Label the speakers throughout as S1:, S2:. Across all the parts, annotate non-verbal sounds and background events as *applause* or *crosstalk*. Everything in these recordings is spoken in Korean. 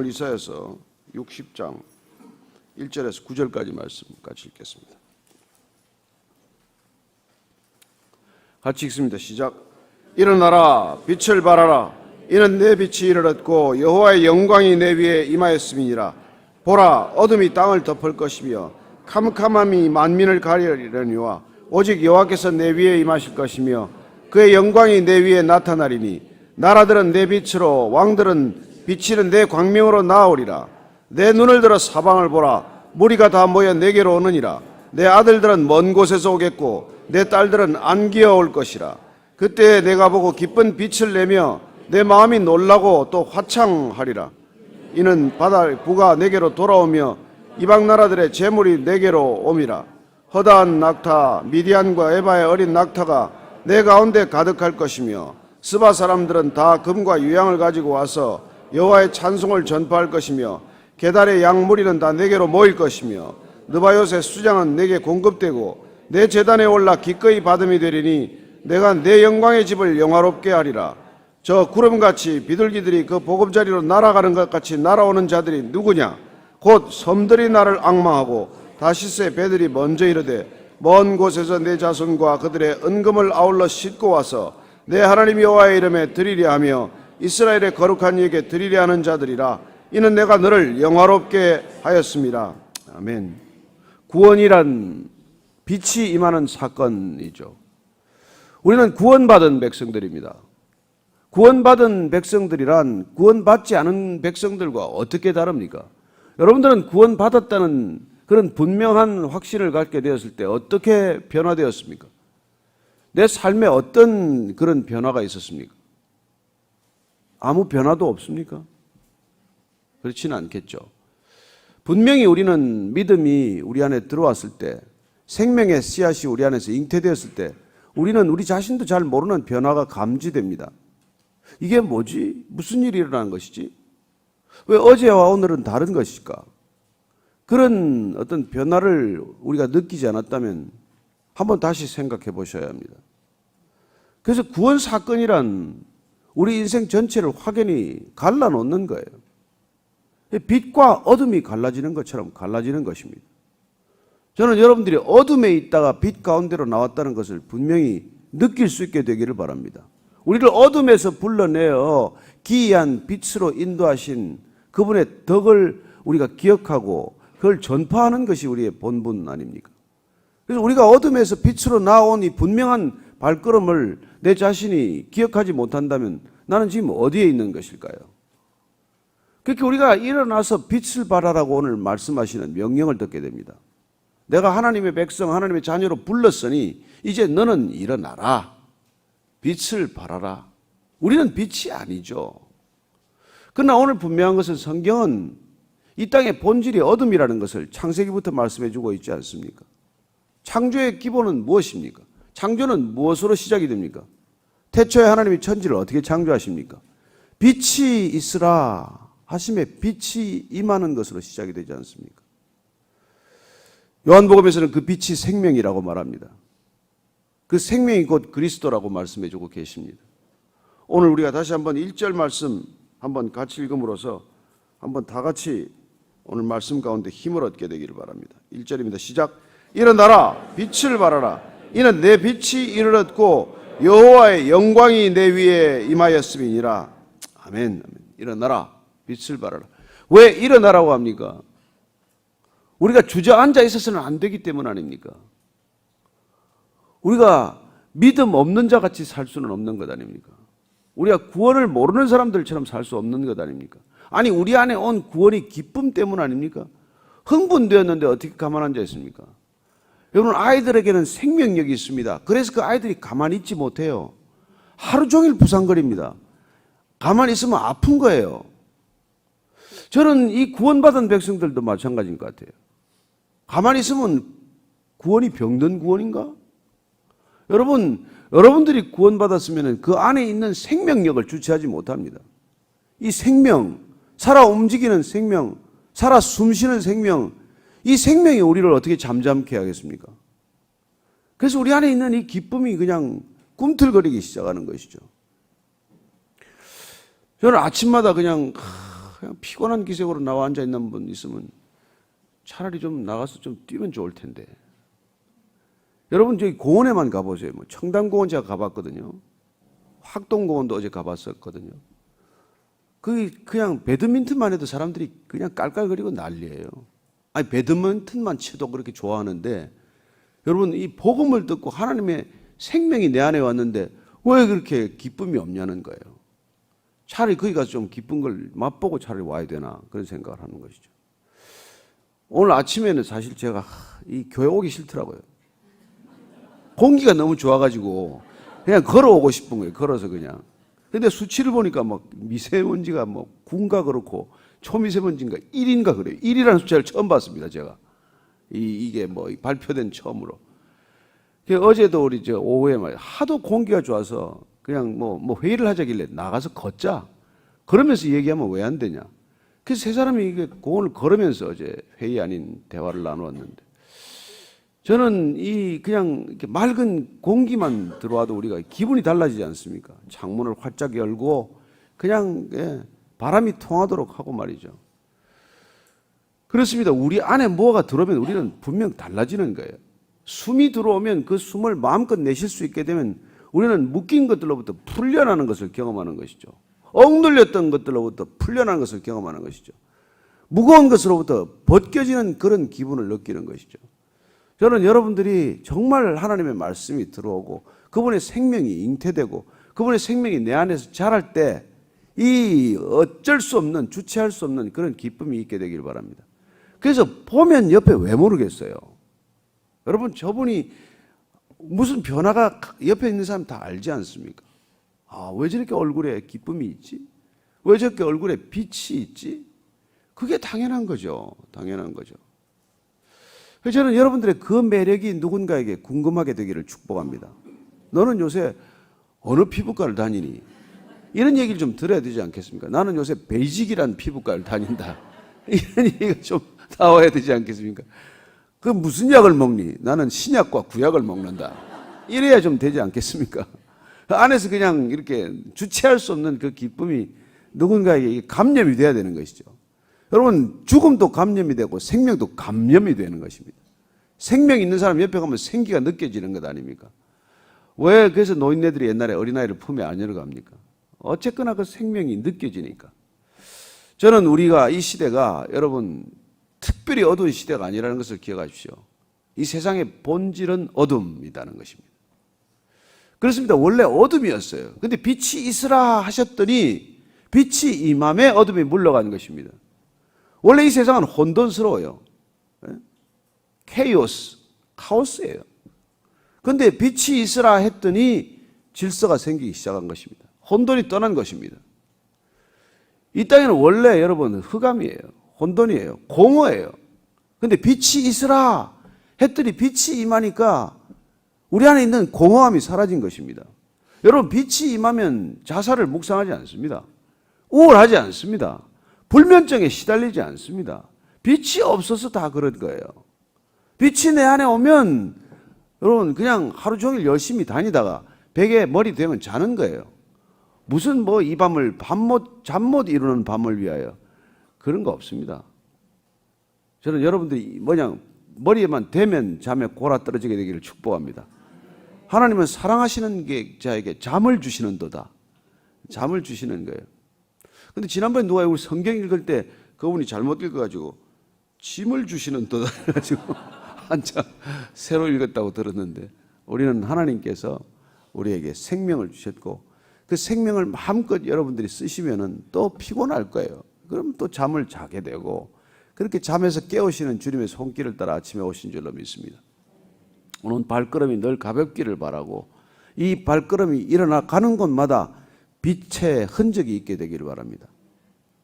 S1: 오늘 이사야서 60장 1절에서 9절까지 말씀 같이 읽겠습니다. 같이 읽습니다. 시작. 일어나라 빛을 발하라 이는 내 빛이 이르렀고 여호와의 영광이 내 위에 임하였음이니라 보라 어둠이 땅을 덮을 것이며 캄캄함이 만민을 가리려니와 오직 여호와께서 내 위에 임하실 것이며 그의 영광이 내 위에 나타나리니 나라들은 내 빛으로 왕들은 비치는 내 광명으로 나오리라. 내 눈을 들어 사방을 보라. 무리가 다 모여 내게로 오느니라. 내 아들들은 먼 곳에서 오겠고 내 딸들은 안기어 올 것이라. 그때 내가 보고 기쁜 빛을 내며 내 마음이 놀라고 또 화창하리라. 이는 바다 부가 내게로 돌아오며 이방 나라들의 재물이 내게로 옴이라. 허다한 낙타 미디안과 에바의 어린 낙타가 내 가운데 가득할 것이며 스바 사람들은 다 금과 유향을 가지고 와서 여호와의 찬송을 전파할 것이며 게달의 양 무리는 다 내게로 모일 것이며 느바요의 수장은 내게 공급되고 내 재단에 올라 기꺼이 받음이 되리니 내가 내 영광의 집을 영화롭게 하리라. 저 구름같이 비둘기들이 그 보금자리로 날아가는 것 같이 날아오는 자들이 누구냐? 곧 섬들이 나를 악망하고 다시스의 배들이 먼저 이르되 먼 곳에서 내 자손과 그들의 은금을 아울러 싣고 와서 내 하나님 여호와의 이름에 드리려 하며 이스라엘의 거룩한 이에게 드리려 하는 자들이라 이는 내가 너를 영화롭게 하였습니다. 아멘. 구원이란 빛이 임하는 사건이죠. 우리는 구원받은 백성들입니다. 구원받은 백성들이란 구원받지 않은 백성들과 어떻게 다릅니까? 여러분들은 구원받았다는 그런 분명한 확신을 갖게 되었을 때 어떻게 변화되었습니까? 내 삶에 어떤 그런 변화가 있었습니까? 아무 변화도 없습니까? 그렇지는 않겠죠. 분명히 우리는 믿음이 우리 안에 들어왔을 때, 생명의 씨앗이 우리 안에서 잉태되었을 때, 우리는 우리 자신도 잘 모르는 변화가 감지됩니다. 이게 뭐지? 무슨 일이 일어나는 것이지? 왜 어제와 오늘은 다른 것일까? 그런 어떤 변화를 우리가 느끼지 않았다면 한번 다시 생각해 보셔야 합니다. 그래서 구원 사건이란 우리 인생 전체를 확연히 갈라놓는 거예요. 빛과 어둠이 갈라지는 것처럼 갈라지는 것입니다. 저는 여러분들이 어둠에 있다가 빛 가운데로 나왔다는 것을 분명히 느낄 수 있게 되기를 바랍니다. 우리를 어둠에서 불러내어 기이한 빛으로 인도하신 그분의 덕을 우리가 기억하고 그걸 전파하는 것이 우리의 본분 아닙니까? 그래서 우리가 어둠에서 빛으로 나온 이 분명한 발걸음을 내 자신이 기억하지 못한다면 나는 지금 어디에 있는 것일까요? 그렇게 우리가 일어나서 빛을 발하라고 오늘 말씀하시는 명령을 듣게 됩니다. 내가 하나님의 백성, 하나님의 자녀로 불렀으니 이제 너는 일어나라. 빛을 발하라. 우리는 빛이 아니죠. 그러나 오늘 분명한 것은 성경은 이 땅의 본질이 어둠이라는 것을 창세기부터 말씀해 주고 있지 않습니까? 창조의 기본은 무엇입니까? 창조는 무엇으로 시작이 됩니까? 태초에 하나님이 천지를 어떻게 창조하십니까? 빛이 있으라 하심에 빛이 임하는 것으로 시작이 되지 않습니까? 요한복음에서는 그 빛이 생명이라고 말합니다. 그 생명이 곧 그리스도라고 말씀해 주고 계십니다. 오늘 우리가 다시 한번 1절 말씀 한번 같이 읽음으로써 한번 다 같이 오늘 말씀 가운데 힘을 얻게 되기를 바랍니다. 1절입니다. 시작. 일어나라 빛을 발하라 이는 내 빛이 이르렀고 여호와의 영광이 내 위에 임하였음이니라. 아멘. 아멘. 일어나라 빛을 발하라. 왜 일어나라고 합니까? 우리가 주저앉아 있어서는 안 되기 때문 아닙니까? 우리가 믿음 없는 자 같이 살 수는 없는 것 아닙니까? 우리가 구원을 모르는 사람들처럼 살 수 없는 것 아닙니까? 아니 우리 안에 온 구원이 기쁨 때문 아닙니까? 흥분되었는데 어떻게 가만 앉아 있습니까? 여러분 아이들에게는 생명력이 있습니다. 그래서 그 아이들이 가만히 있지 못해요. 하루 종일 부상거립니다. 가만히 있으면 아픈 거예요. 저는 이 구원받은 백성들도 마찬가지인 것 같아요. 가만히 있으면 구원이 병든 구원인가? 여러분, 여러분들이 구원받았으면 그 안에 있는 생명력을 주체하지 못합니다. 이 생명, 살아 움직이는 생명, 살아 숨 쉬는 생명, 이 생명이 우리를 어떻게 잠잠케 하겠습니까? 그래서 우리 안에 있는 이 기쁨이 그냥 꿈틀거리기 시작하는 것이죠. 저는 아침마다 그냥 그냥 피곤한 기색으로 나와 앉아 있는 분 있으면 차라리 좀 나가서 좀 뛰면 좋을 텐데. 여러분 저기 공원에만 가보세요. 뭐 청담공원 제가 가봤거든요. 학동공원도 어제 가봤었거든요. 그 그냥 배드민턴만 해도 사람들이 그냥 깔깔거리고 난리예요. 아니 배드민턴만 쳐도 그렇게 좋아하는데 여러분 이 복음을 듣고 하나님의 생명이 내 안에 왔는데 왜 그렇게 기쁨이 없냐는 거예요. 차라리 거기 가서 좀 기쁜 걸 맛보고 차라리 와야 되나 그런 생각을 하는 것이죠. 오늘 아침에는 사실 제가 이 교회 오기 싫더라고요. 공기가 너무 좋아가지고 그냥 걸어오고 싶은 거예요. 걸어서 그냥. 근데 수치를 보니까 막 미세먼지가 뭐 군가 그렇고 초미세먼지인가 1인가 그래요. 1이라는 숫자를 처음 봤습니다. 제가. 이, 이게 뭐 발표된 처음으로. 그 어제도 우리 저 오후에 말 하도 공기가 좋아서 그냥 뭐, 뭐 회의를 하자길래 나가서 걷자. 그러면서 얘기하면 왜 안 되냐. 그래서 세 사람이 이게 공원을 걸으면서 어제 회의 아닌 대화를 나누었는데 저는 이 그냥 이렇게 맑은 공기만 들어와도 우리가 기분이 달라지지 않습니까? 창문을 활짝 열고 그냥 예, 바람이 통하도록 하고 말이죠. 그렇습니다. 우리 안에 뭐가 들어오면 우리는 분명 달라지는 거예요. 숨이 들어오면 그 숨을 마음껏 내쉴 수 있게 되면 우리는 묶인 것들로부터 풀려나는 것을 경험하는 것이죠. 억눌렸던 것들로부터 풀려나는 것을 경험하는 것이죠. 무거운 것으로부터 벗겨지는 그런 기분을 느끼는 것이죠. 저는 여러분들이 정말 하나님의 말씀이 들어오고 그분의 생명이 잉태되고 그분의 생명이 내 안에서 자랄 때 이 어쩔 수 없는 주체할 수 없는 그런 기쁨이 있게 되길 바랍니다. 그래서 보면 옆에 왜 모르겠어요. 여러분 저분이 무슨 변화가 옆에 있는 사람 다 알지 않습니까? 아, 왜 저렇게 얼굴에 기쁨이 있지? 왜 저렇게 얼굴에 빛이 있지? 그게 당연한 거죠. 당연한 거죠. 그래서 저는 여러분들의 그 매력이 누군가에게 궁금하게 되기를 축복합니다. 너는 요새 어느 피부과를 다니니? 이런 얘기를 좀 들어야 되지 않겠습니까? 나는 요새 베이직이란 피부과를 다닌다. *laughs* 이런 얘기가 좀 나와야 되지 않겠습니까? 그 무슨 약을 먹니? 나는 신약과 구약을 먹는다. 이래야 좀 되지 않겠습니까? 그 안에서 그냥 이렇게 주체할 수 없는 그 기쁨이 누군가에게 감염이 돼야 되는 것이죠. 여러분, 죽음도 감염이 되고 생명도 감염이 되는 것입니다. 생명 있는 사람 옆에 가면 생기가 느껴지는 것 아닙니까? 왜 그래서 노인네들이 옛날에 어린아이를 품에 안으러 갑니까? 어쨌거나 그 생명이 느껴지니까. 저는 우리가 이 시대가 여러분 특별히 어두운 시대가 아니라는 것을 기억하십시오. 이 세상의 본질은 어둠이라는 것입니다. 그렇습니다. 원래 어둠이었어요. 근데 빛이 있으라 하셨더니 빛이 임함에 어둠이 물러간 것입니다. 원래 이 세상은 혼돈스러워요. 예? 케이오스, 카오스예요. 근데 빛이 있으라 했더니 질서가 생기기 시작한 것입니다. 혼돈이 떠난 것입니다. 이 땅에는 원래 여러분 흑암이에요. 혼돈이에요. 공허예요. 근데 빛이 있으라 했더니 빛이 임하니까 우리 안에 있는 공허함이 사라진 것입니다. 여러분 빛이 임하면 자살을 묵상하지 않습니다. 우울하지 않습니다. 불면증에 시달리지 않습니다. 빛이 없어서 다 그런 거예요. 빛이 내 안에 오면 여러분 그냥 하루 종일 열심히 다니다가 베개 머리 대면 자는 거예요. 무슨 뭐 이 밤을 밤못 잠 못 이루는 밤을 위하여 그런 거 없습니다. 저는 여러분들이 뭐냐 머리에만 대면 잠에 골아 떨어지게 되기를 축복합니다. 하나님은 사랑하시는 게 자에게 잠을 주시는 도다. 잠을 주시는 거예요. 근데 지난번에 누가 우리 성경 읽을 때 그분이 잘못 읽어가지고 짐을 주시는 도다 해가지고 *laughs* 한참 새로 읽었다고 들었는데 우리는 하나님께서 우리에게 생명을 주셨고 그 생명을 마음껏 여러분들이 쓰시면은 또 피곤할 거예요. 그럼 또 잠을 자게 되고 그렇게 잠에서 깨우시는 주님의 손길을 따라 아침에 오신 줄로 믿습니다. 오늘 발걸음이 늘 가볍기를 바라고 이 발걸음이 일어나 가는 곳마다 빛의 흔적이 있게 되기를 바랍니다.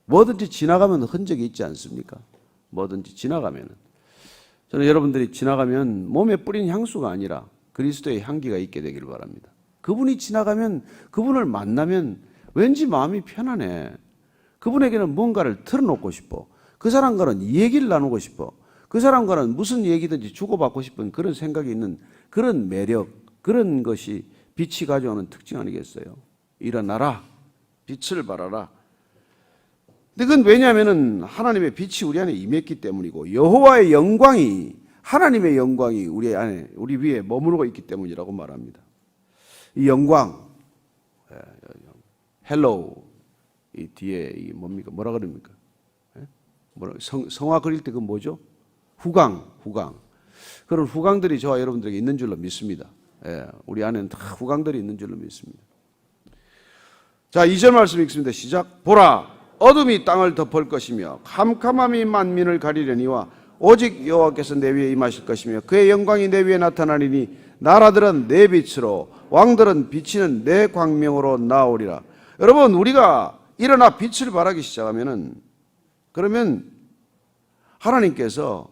S1: 뭐든지 지나가면 흔적이 있지 않습니까? 뭐든지 지나가면은 저는 여러분들이 지나가면 몸에 뿌린 향수가 아니라 그리스도의 향기가 있게 되기를 바랍니다. 그분이 지나가면 그분을 만나면 왠지 마음이 편안해. 그분에게는 뭔가를 틀어놓고 싶어. 그 사람과는 얘기를 나누고 싶어. 그 사람과는 무슨 얘기든지 주고받고 싶은 그런 생각이 있는 그런 매력, 그런 것이 빛이 가져오는 특징 아니겠어요? 일어나라. 빛을 발하라. 근데 그건 왜냐하면은 하나님의 빛이 우리 안에 임했기 때문이고 여호와의 영광이 하나님의 영광이 우리 안에 우리 위에 머무르고 있기 때문이라고 말합니다. 이 영광 헬로우 이 뒤에 이 뭡니까 뭐라 그럽니까? 예? 뭐라 성, 성화 그릴 때 그 뭐죠? 후광 후광 그런 후광들이 저와 여러분들에게 있는 줄로 믿습니다. 예, 우리 안에는 다 후광들이 있는 줄로 믿습니다. 자, 2절 말씀 읽습니다. 시작. 보라, 어둠이 땅을 덮을 것이며 캄캄함이 만민을 가리려니와 오직 여호와께서 내 위에 임하실 것이며 그의 영광이 내 위에 나타나리니 나라들은 내 빛으로 왕들은 비치는 내 광명으로 나오리라. 여러분, 우리가 일어나 빛을 발하기 시작하면은 그러면 하나님께서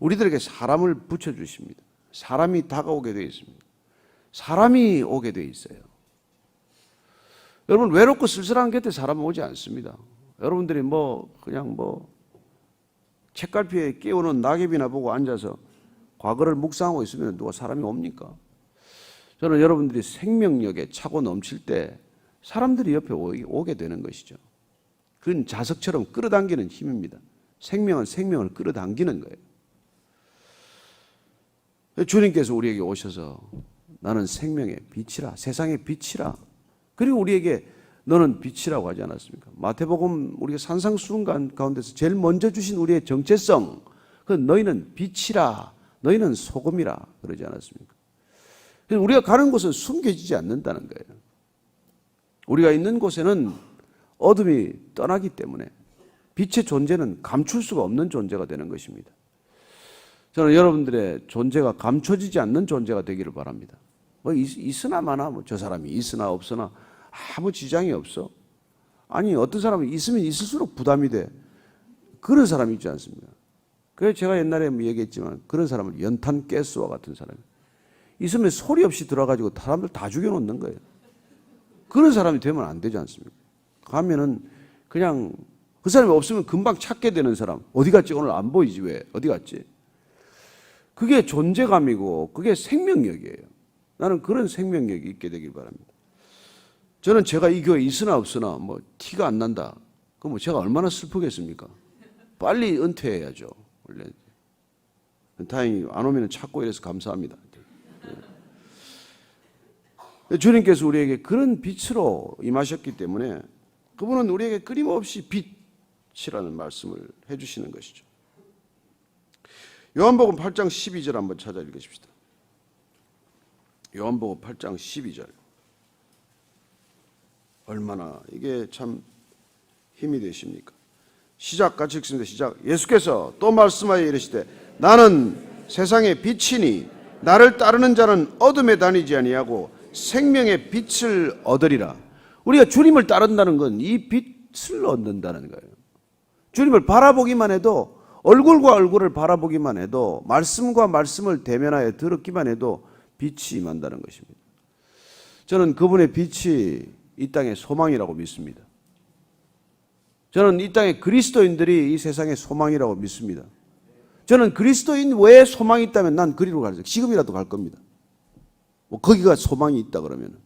S1: 우리들에게 사람을 붙여 주십니다. 사람이 다가오게 되어 있습니다. 사람이 오게 되어 있어요. 여러분 외롭고 쓸쓸한 곁에 사람은 오지 않습니다. 여러분들이 뭐 그냥 뭐 책갈피에 끼우는 낙엽이나 보고 앉아서 과거를 묵상하고 있으면 누가 사람이 옵니까? 저는 여러분들이 생명력에 차고 넘칠 때 사람들이 옆에 오게 되는 것이죠. 그건 자석처럼 끌어당기는 힘입니다. 생명은 생명을 끌어당기는 거예요. 주님께서 우리에게 오셔서 나는 생명의 빛이라, 세상의 빛이라. 그리고 우리에게 너는 빛이라고 하지 않았습니까? 마태복음 우리가 산상수훈 가운데서 제일 먼저 주신 우리의 정체성, 그 너희는 빛이라, 너희는 소금이라 그러지 않았습니까? 우리가 가는 곳은 숨겨지지 않는다는 거예요. 우리가 있는 곳에는 어둠이 떠나기 때문에 빛의 존재는 감출 수가 없는 존재가 되는 것입니다. 저는 여러분들의 존재가 감춰지지 않는 존재가 되기를 바랍니다. 뭐 있, 으나 마나 뭐 저 사람이 있으나 없으나 아무 지장이 없어. 아니 어떤 사람은 있으면 있을수록 부담이 돼. 그런 사람이 있지 않습니까? 그래서 제가 옛날에 뭐 얘기했지만 그런 사람을 연탄 가스와 같은 사람. 있으면 소리 없이 들어가지고 사람들 다 죽여놓는 거예요. 그런 사람이 되면 안 되지 않습니까? 가면은 그냥 그 사람이 없으면 금방 찾게 되는 사람. 어디 갔지? 오늘 안 보이지 왜? 어디 갔지? 그게 존재감이고 그게 생명력이에요. 나는 그런 생명력이 있게 되길 바랍니다. 저는 제가 이 교회에 있으나 없으나 뭐 티가 안 난다. 그럼 뭐 제가 얼마나 슬프겠습니까? 빨리 은퇴해야죠. 원래 다행히 안 오면 찾고 이래서 감사합니다. 주님께서 우리에게 그런 빛으로 임하셨기 때문에 그분은 우리에게 끊임없이 빛이라는 말씀을 해주시는 것이죠. 요한복음 8장 12절 한번 찾아 읽으십시다. 요한복음 8장 12절. 얼마나 이게 참 힘이 되십니까? 시작 같이 읽습니다. 시작. 예수께서 또 말씀하여 이르시되 나는 세상의 빛이니 나를 따르는 자는 어둠에 다니지 아니하고 생명의 빛을 얻으리라. 우리가 주님을 따른다는 건 이 빛을 얻는다는 거예요. 주님을 바라보기만 해도 얼굴과 얼굴을 바라보기만 해도 말씀과 말씀을 대면하여 들었기만 해도 빛이 임한다는 것입니다. 저는 그분의 빛이 이 땅의 소망이라고 믿습니다. 저는 이 땅의 그리스도인들이 이 세상의 소망이라고 믿습니다. 저는 그리스도인 외에 소망이 있다면 난 그리로 갈 지금이라도 갈 겁니다. 뭐 거기가 소망이 있다 그러면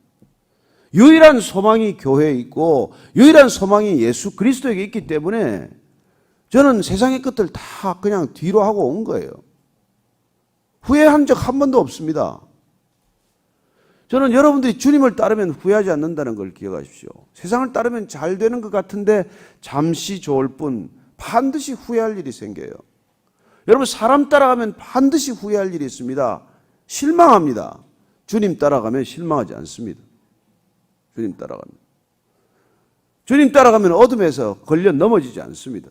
S1: 유일한 소망이 교회에 있고 유일한 소망이 예수 그리스도에게 있기 때문에 저는 세상의 것들 다 그냥 뒤로 하고 온 거예요. 후회한 적 한 번도 없습니다. 저는 여러분들이 주님을 따르면 후회하지 않는다는 걸 기억하십시오. 세상을 따르면 잘 되는 것 같은데 잠시 좋을 뿐 반드시 후회할 일이 생겨요. 여러분 사람 따라가면 반드시 후회할 일이 있습니다. 실망합니다. 주님 따라가면 실망하지 않습니다. 주님 따라가면. 주님 따라가면 어둠에서 걸려 넘어지지 않습니다.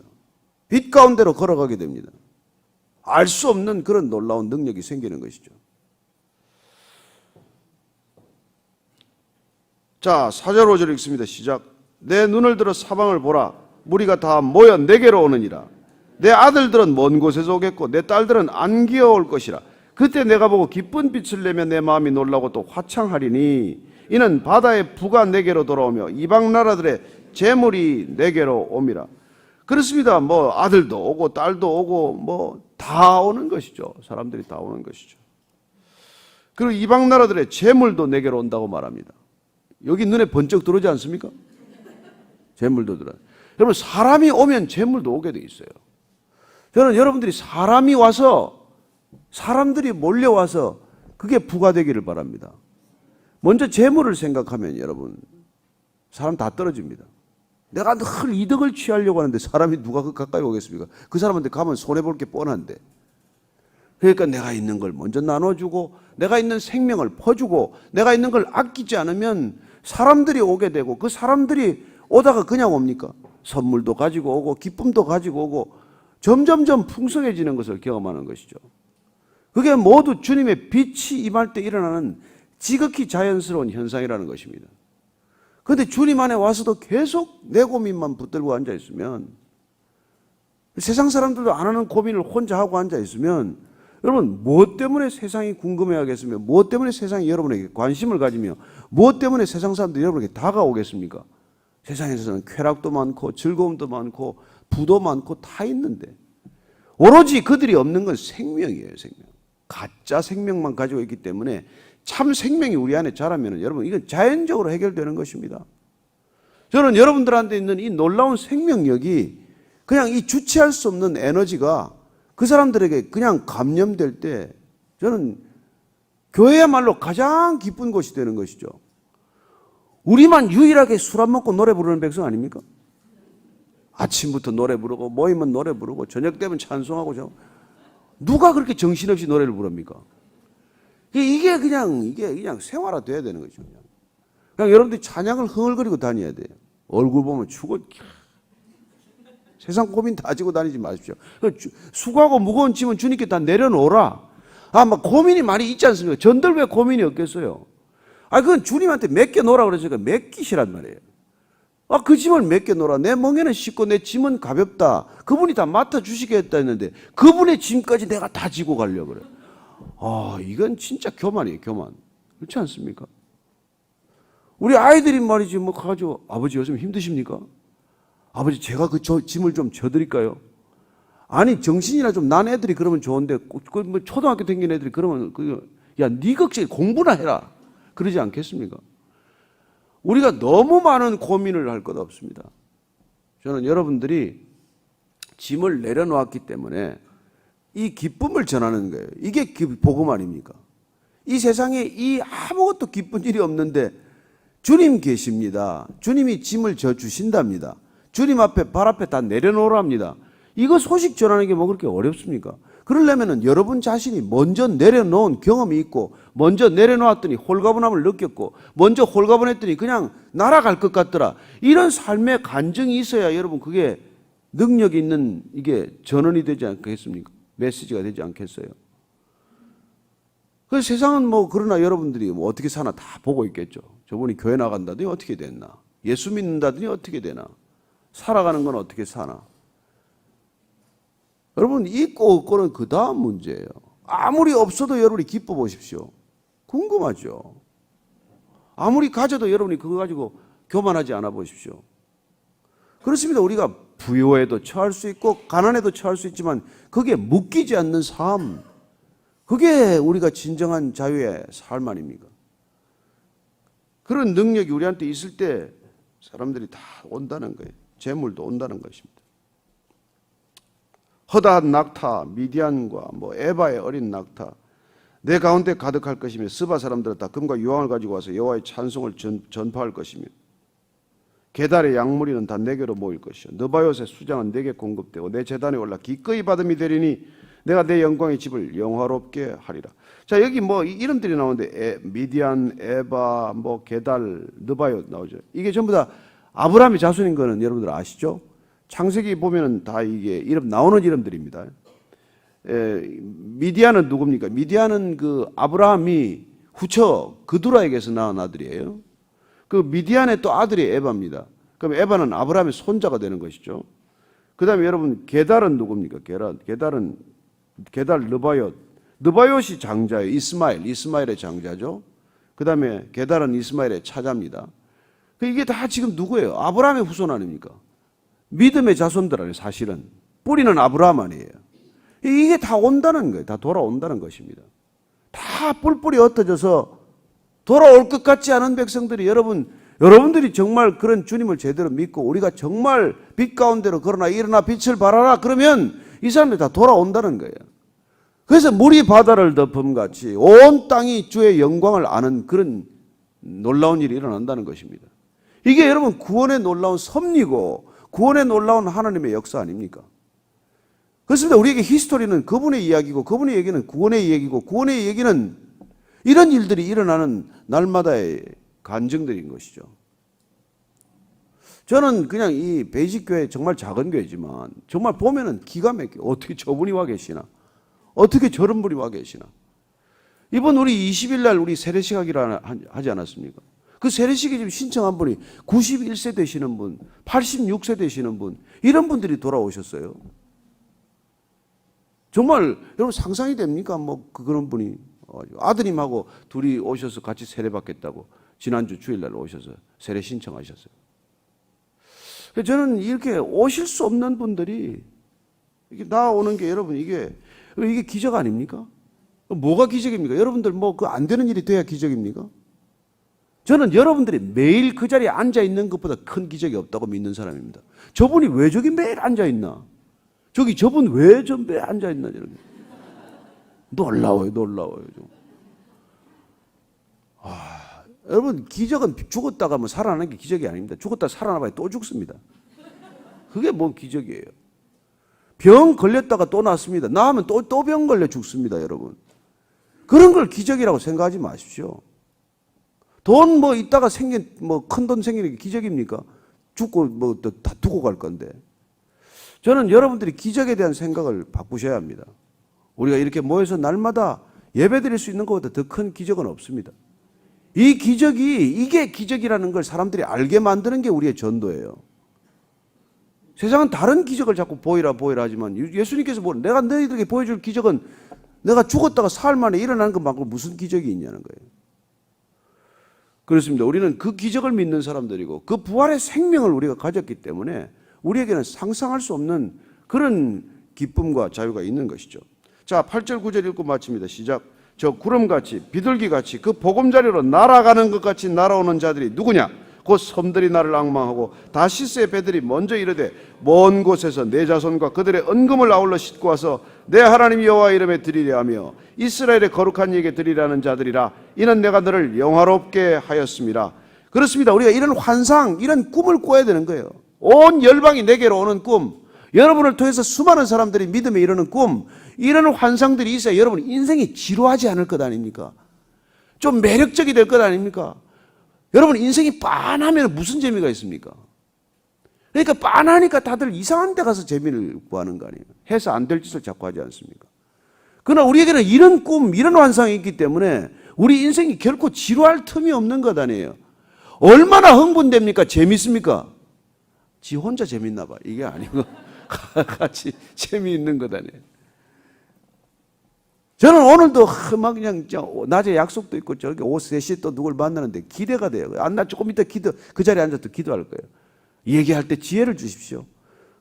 S1: 빛 가운데로 걸어가게 됩니다. 알 수 없는 그런 놀라운 능력이 생기는 것이죠. 자, 4절 5절 읽습니다. 시작. 내 눈을 들어 사방을 보라. 무리가 다 모여 내게로 오느니라. 내 아들들은 먼 곳에서 오겠고 내 딸들은 안 기어 올 것이라. 그때 내가 보고 기쁜 빛을 내며 내 마음이 놀라고 또 화창하리니 이는 바다의 부가 내게로 돌아오며 이방 나라들의 재물이 내게로 옵니다. 그렇습니다. 뭐 아들도 오고 딸도 오고 뭐 다 오는 것이죠. 사람들이 다 오는 것이죠. 그리고 이방 나라들의 재물도 내게로 온다고 말합니다. 여기 눈에 번쩍 들어오지 않습니까? 재물도 들어. 여러분 사람이 오면 재물도 오게 돼 있어요. 저는 여러분들이 사람이 와서 사람들이 몰려와서 그게 부가 되기를 바랍니다. 먼저 재물을 생각하면 여러분 사람 다 떨어집니다. 내가 늘 이득을 취하려고 하는데 사람이 누가 그 가까이 오겠습니까? 그 사람한테 가면 손해 볼 게 뻔한데. 그러니까 내가 있는 걸 먼저 나눠주고 내가 있는 생명을 퍼주고 내가 있는 걸 아끼지 않으면 사람들이 오게 되고 그 사람들이 오다가 그냥 옵니까? 선물도 가지고 오고 기쁨도 가지고 오고 점점점 풍성해지는 것을 경험하는 것이죠. 그게 모두 주님의 빛이 임할 때 일어나는 지극히 자연스러운 현상이라는 것입니다. 그런데 주님 안에 와서도 계속 내 고민만 붙들고 앉아 있으면 세상 사람들도 안 하는 고민을 혼자 하고 앉아 있으면 여러분 무엇 때문에 세상이 궁금해하겠으며 무엇 때문에 세상이 여러분에게 관심을 가지며 무엇 때문에 세상 사람들이 여러분에게 다가오겠습니까? 세상에서는 쾌락도 많고 즐거움도 많고 부도 많고 다 있는데 오로지 그들이 없는 건 생명이에요, 생명. 가짜 생명만 가지고 있기 때문에 참 생명이 우리 안에 자라면 여러분 이건 자연적으로 해결되는 것입니다. 저는 여러분들한테 있는 이 놀라운 생명력이 그냥 이 주체할 수 없는 에너지가 그 사람들에게 그냥 감염될 때 저는 교회야말로 가장 기쁜 곳이 되는 것이죠. 우리만 유일하게 술 안 먹고 노래 부르는 백성 아닙니까? 아침부터 노래 부르고 모이면 노래 부르고 저녁 되면 찬송하고 저 누가 그렇게 정신없이 노래를 부릅니까? 이게 그냥 이게 그냥 생활화돼야 되는 거죠. 그냥, 그냥 여러분들이 찬양을 흥얼거리고 다녀야 돼요. 얼굴 보면 죽어. 세상 고민 다 지고 다니지 마십시오. 그 주- 수고하고 무거운 짐은 주님께 다 내려놓으라. 아, 막 고민이 많이 있지 않습니까? 전들 왜 고민이 없겠어요? 아, 그건 주님한테 맡겨놓으라 그러니까 맡기시란 말이에요. 아, 그 짐을 맡겨놓으라. 내 멍에는 쉽고 내 짐은 가볍다. 그분이 다 맡아주시겠다 했는데 그분의 짐까지 내가 다 지고 가려고 그래. 아, 이건 진짜 교만이에요, 교만. 그렇지 않습니까? 우리 아이들이 말이지, 뭐, 가지고, 아버지 요즘 힘드십니까? 아버지, 제가 그 저, 짐을 좀 져드릴까요? 아니, 정신이나 좀 난 애들이 그러면 좋은데, 그, 뭐, 초등학교 댕긴 애들이 그러면, 그, 야, 네 걱정 공부나 해라. 그러지 않겠습니까? 우리가 너무 많은 고민을 할 것 없습니다. 저는 여러분들이 짐을 내려놓았기 때문에 이 기쁨을 전하는 거예요. 이게 기- 복음 아닙니까? 이 세상에 이 아무것도 기쁜 일이 없는데 주님 계십니다. 주님이 짐을 져 주신답니다. 주님 앞에 발 앞에 다 내려놓으랍니다. 이거 소식 전하는 게 뭐 그렇게 어렵습니까? 그러려면은 여러분 자신이 먼저 내려놓은 경험이 있고 먼저 내려놓았더니 홀가분함을 느꼈고 먼저 홀가분했더니 그냥 날아갈 것 같더라. 이런 삶의 간증이 있어야 여러분 그게 능력 있는 이게 전원이 되지 않겠습니까? 메시지가 되지 않겠어요? 그 세상은 뭐 그러나 여러분들이 뭐 어떻게 사나 다 보고 있겠죠. 저분이 교회 나간다더니 어떻게 됐나? 예수 믿는다더니 어떻게 되나? 살아가는 건 어떻게 사나? 여러분 있고 없고는 그 다음 문제예요. 아무리 없어도 여러분이 기뻐 보십시오. 궁금하죠. 아무리 가져도 여러분이 그거 가지고 교만하지 않아 보십시오. 그렇습니다. 우리가 부요에도 처할 수 있고 가난에도 처할 수 있지만 그게 묶이지 않는 삶. 그게 우리가 진정한 자유의 삶 아닙니까? 그런 능력이 우리한테 있을 때 사람들이 다 온다는 거예요. 재물도 온다는 것입니다. 허다한 낙타, 미디안과 뭐 에바의 어린 낙타, 내 가운데 가득할 것이며 스바 사람들은 다 금과 유황을 가지고 와서 여호와의 찬송을 전, 전파할 것이며 계달의 양무리는 다 내게로 모일 것이요 느바요의 수장은 내게 공급되고 내 재단에 올라 기꺼이 받음이 되리니 내가 내 영광의 집을 영화롭게 하리라. 자 여기 뭐 이- 이름들이 나오는데 에, 미디안, 에바, 뭐 게달, 느바요 나오죠. 이게 전부 다 아브라함의 자손인 거는 여러분들 아시죠? 창세기 보면은 다 이게 이름 나오는 이름들입니다. 에, 미디안은 누굽니까? 미디안은 그 아브라함이 후처 그두라에게서 낳은 아들이에요. 그 미디안의 또 아들이 에바입니다. 그럼 에바는 아브라함의 손자가 되는 것이죠. 그 다음에 여러분 게달은 누굽니까? 게달, 게달은 게달 느바옅. 느바옅이 장자예요. 이스마엘, 이스마엘의 장자죠. 그 다음에 게달은 이스마엘의 차자입니다. 그 이게 다 지금 누구예요? 아브라함의 후손 아닙니까? 믿음의 자손들 아니에요, 사실은. 뿌리는 아브라함 아니에요. 이게 다 온다는 거예요. 다 돌아온다는 것입니다. 다 뿔뿔이 흩어져서 돌아올 것 같지 않은 백성들이 여러분, 여러분들이 정말 그런 주님을 제대로 믿고 우리가 정말 빛 가운데로 걸어나 일어나 빛을 발하라 그러면 이 사람들이 다 돌아온다는 거예요. 그래서 물이 바다를 덮음 같이 온 땅이 주의 영광을 아는 그런 놀라운 일이 일어난다는 것입니다. 이게 여러분 구원의 놀라운 섭리고 구원의 놀라운 하나님의 역사 아닙니까? 그렇습니다. 우리에게 히스토리는 그분의 이야기고 그분의 얘기는 구원의 얘기고 구원의 얘기는 이런 일들이 일어나는 날마다의 간증들인 것이죠. 저는 그냥 이 베이직 교회 정말 작은 교회지만 정말 보면은 기가 막혀 어떻게 저분이 와 계시나 어떻게 저런 분이 와 계시나 이번 우리 20일 날 우리 세례식하기로 하지 않았습니까? 그 세례식에 지금 신청한 분이 91세 되시는 분, 86세 되시는 분 이런 분들이 돌아오셨어요. 정말 여러분 상상이 됩니까? 뭐 그- 그런 분이 아드님하고 둘이 오셔서 같이 세례 받겠다고 지난주 주일날 오셔서 세례 신청하셨어요. 저는 이렇게 오실 수 없는 분들이 이게 나오는 게 여러분 이게 이게 기적 아닙니까? 뭐가 기적입니까? 여러분들 뭐 그 안 되는 일이 돼야 기적입니까? 저는 여러분들이 매일 그 자리에 앉아 있는 것보다 큰 기적이 없다고 믿는 사람입니다. 저분이 왜 저기 매일 앉아 있나? 저기 저분 왜 저 매일 앉아 있나 이렇게 놀라워요, 놀라워요. 좀. 아, 여러분 기적은 죽었다가 뭐 살아나는 게 기적이 아닙니다. 죽었다 살아나봐야 또 죽습니다. 그게 뭔 기적이에요? 병 걸렸다가 또 낫습니다. 나으면 또 또 병 걸려 죽습니다, 여러분. 그런 걸 기적이라고 생각하지 마십시오. 돈 뭐 있다가 생긴 뭐 큰 돈 생기는 게 기적입니까? 죽고 뭐 다 두고 갈 건데. 저는 여러분들이 기적에 대한 생각을 바꾸셔야 합니다. 우리가 이렇게 모여서 날마다 예배드릴 수 있는 것보다 더 큰 기적은 없습니다. 이 기적이 이게 기적이라는 걸 사람들이 알게 만드는 게 우리의 전도예요. 세상은 다른 기적을 자꾸 보이라 보이라 하지만 예수님께서 뭐 내가 너희들에게 보여줄 기적은 내가 죽었다가 사흘 만에 일어나는 것 말고 무슨 기적이 있냐는 거예요. 그렇습니다. 우리는 그 기적을 믿는 사람들이고 그 부활의 생명을 우리가 가졌기 때문에 우리에게는 상상할 수 없는 그런 기쁨과 자유가 있는 것이죠. 자, 8절 9절 읽고 마칩니다. 시작. 저 구름같이 비둘기같이 그 보금자리로 날아가는 것 같이 날아오는 자들이 누구냐? 곧 섬들이 나를 악망하고 다시스의 배들이 먼저 이르되 먼 곳에서 내 자손과 그들의 은금을 아울러 싣고 와서 내 하나님 여호와 이름에 드리려 하며 이스라엘의 거룩한 이에게 드리라는 자들이라 이는 내가 너를 영화롭게 하였습니다. 그렇습니다. 우리가 이런 환상, 이런 꿈을 꿔야 되는 거예요. 온 열방이 내게로 오는 꿈, 여러분을 통해서 수많은 사람들이 믿음에 이르는 꿈, 이런 환상들이 있어야 여러분 인생이 지루하지 않을 것 아닙니까? 좀 매력적이 될 것 아닙니까? 여러분 인생이 빤하면 무슨 재미가 있습니까? 그러니까 빤하니까 다들 이상한 데 가서 재미를 구하는 거 아니에요. 해서 안 될 짓을 자꾸 하지 않습니까? 그러나 우리에게는 이런 꿈, 이런 환상이 있기 때문에 우리 인생이 결코 지루할 틈이 없는 것 아니에요. 얼마나 흥분됩니까? 재밌습니까? 지 혼자 재밌나 봐. 이게 아니고 *laughs* 같이 재미있는 것 아니에요. 저는 오늘도 막 그냥 낮에 약속도 있고 저기 오후 3시에 또 누굴 만나는데 기대가 돼요. 안나 조금 이따 기도 그 자리에 앉아서 기도할 거예요. 얘기할 때 지혜를 주십시오.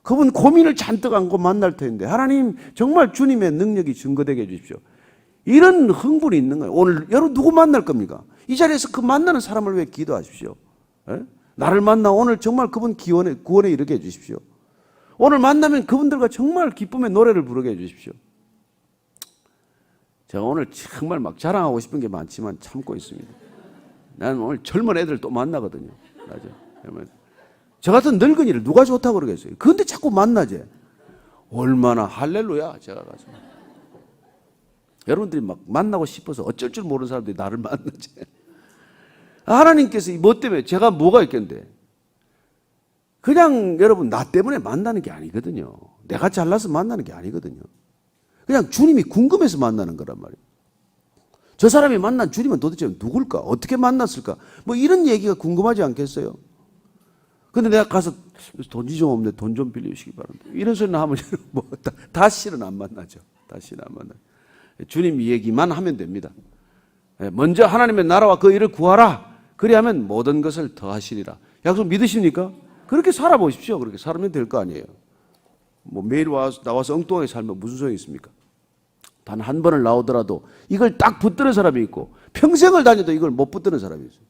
S1: 그분 고민을 잔뜩 안고 만날 텐데 하나님 정말 주님의 능력이 증거되게 해 주십시오. 이런 흥분이 있는 거예요. 오늘 여러분 누구 만날 겁니까? 이 자리에서 그 만나는 사람을 위해 기도하십시오. 에? 나를 만나 오늘 정말 그분 기원에, 구원에 이르게 해 주십시오. 오늘 만나면 그분들과 정말 기쁨의 노래를 부르게 해 주십시오. 제가 오늘 정말 막 자랑하고 싶은 게 많지만 참고 있습니다. 나는 오늘 젊은 애들 또 만나거든요. 맞아. 저 같은 늙은이를 누가 좋다고 그러겠어요. 그런데 자꾸 만나지. 얼마나 할렐루야, 제가 가서. 여러분들이 막 만나고 싶어서 어쩔 줄 모르는 사람들이 나를 *laughs* 만나지. 하나님께서 뭐 때문에 제가 뭐가 있겠는데. 그냥 여러분 나 때문에 만나는 게 아니거든요. 내가 잘나서 만나는 게 아니거든요. 그냥 주님이 궁금해서 만나는 거란 말이에요. 저 사람이 만난 주님은 도대체 누굴까? 어떻게 만났을까? 뭐 이런 얘기가 궁금하지 않겠어요? 근데 내가 가서 돈이 좀 없는데 돈 좀 빌려주시기 바랍니다. 이런 소리는 하면 *laughs* 뭐 다, 다시는 안 만나죠. 다시는 안 만나죠. 주님 얘기만 하면 됩니다. 예, 먼저 하나님의 나라와 그 일을 구하라. 그리하면 모든 것을 더하시리라. 약속 믿으십니까? 그렇게 살아보십시오. 그렇게 살면 될 거 아니에요. 뭐 매일 와서 나와서 엉뚱하게 살면 무슨 소용이 있습니까? 단 한 번을 나오더라도 이걸 딱 붙드는 사람이 있고 평생을 다녀도 이걸 못 붙드는 사람이 있어요.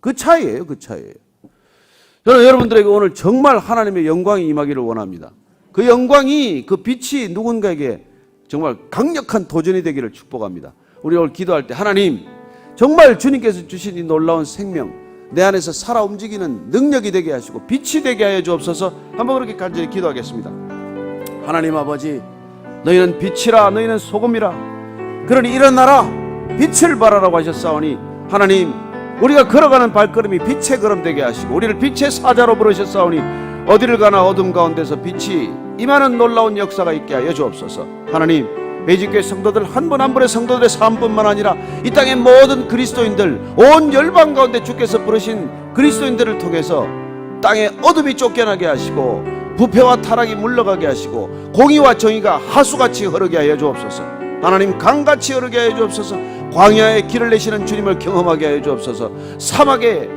S1: 그 차이예요. 그 차이예요. 저는 여러분들에게 오늘 정말 하나님의 영광이 임하기를 원합니다. 그 영광이 그 빛이 누군가에게 정말 강력한 도전이 되기를 축복합니다. 우리 오늘 기도할 때 하나님 정말 주님께서 주신 이 놀라운 생명 내 안에서 살아 움직이는 능력이 되게 하시고 빛이 되게 하여 주옵소서 한번 그렇게 간절히 기도하겠습니다. 하나님 아버지 너희는 빛이라 너희는 소금이라 그러니 일어나라 빛을 발하라고 하셨사오니 하나님 우리가 걸어가는 발걸음이 빛의 걸음 되게 하시고 우리를 빛의 사자로 부르셨사오니 어디를 가나 어둠 가운데서 빛이 임하는 놀라운 역사가 있게 하여 주옵소서 하나님 매직교회 성도들 한 분 한 분의 성도들의 삶뿐만 아니라 이 땅의 모든 그리스도인들 온 열방 가운데 주께서 부르신 그리스도인들을 통해서 땅에 어둠이 쫓겨나게 하시고 부패와 타락이 물러가게 하시고 공의와 정의가 하수같이 흐르게 하여 주옵소서. 하나님 강같이 흐르게 하여 주옵소서. 광야에 길을 내시는 주님을 경험하게 하여 주옵소서. 사막에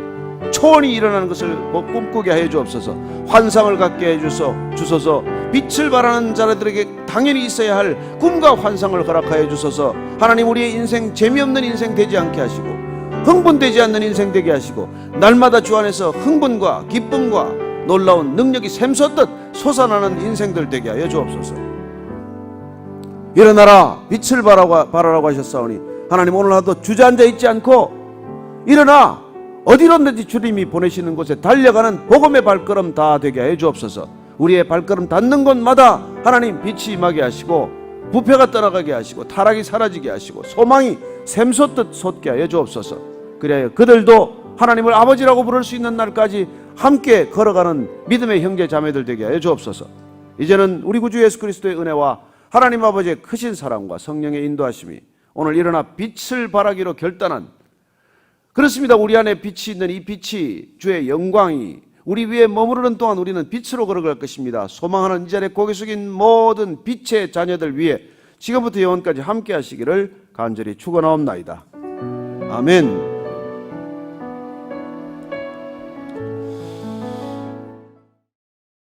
S1: 초원이 일어나는 것을 뭐 꿈꾸게 하여 주옵소서. 환상을 갖게 해 주소 주소서. 빛을 발하는 자들에게 당연히 있어야 할 꿈과 환상을 허락하여 주소서. 하나님 우리의 인생 재미없는 인생 되지 않게 하시고 흥분되지 않는 인생 되게 하시고 날마다 주 안에서 흥분과 기쁨과 놀라운 능력이 샘솟듯 솟아나는 인생들 되게 하여 주옵소서. 일어나라 빛을 발하고, 발하라고 하셨사오니 하나님 오늘 하도 주저앉아 있지 않고 일어나 어디로든지 주님이 보내시는 곳에 달려가는 복음의 발걸음 다 되게 하여 주옵소서. 우리의 발걸음 닿는 곳마다 하나님 빛이 임하게 하시고 부패가 떠나가게 하시고 타락이 사라지게 하시고 소망이 샘솟듯 솟게 하여 주옵소서. 그래야 그들도 하나님을 아버지라고 부를 수 있는 날까지 함께 걸어가는 믿음의 형제 자매들 되게 하여 주옵소서. 이제는 우리 구주 예수 그리스도의 은혜와 하나님 아버지의 크신 사랑과 성령의 인도하심이 오늘 일어나 빛을 발하기로 결단한 그렇습니다. 우리 안에 빛이 있는 이 빛이 주의 영광이 우리 위에 머무르는 동안 우리는 빛으로 걸어갈 것입니다. 소망하는 이 자리에 고개 숙인 모든 빛의 자녀들 위해 지금부터 영원까지 함께 하시기를 간절히 축원하옵나이다. 아멘.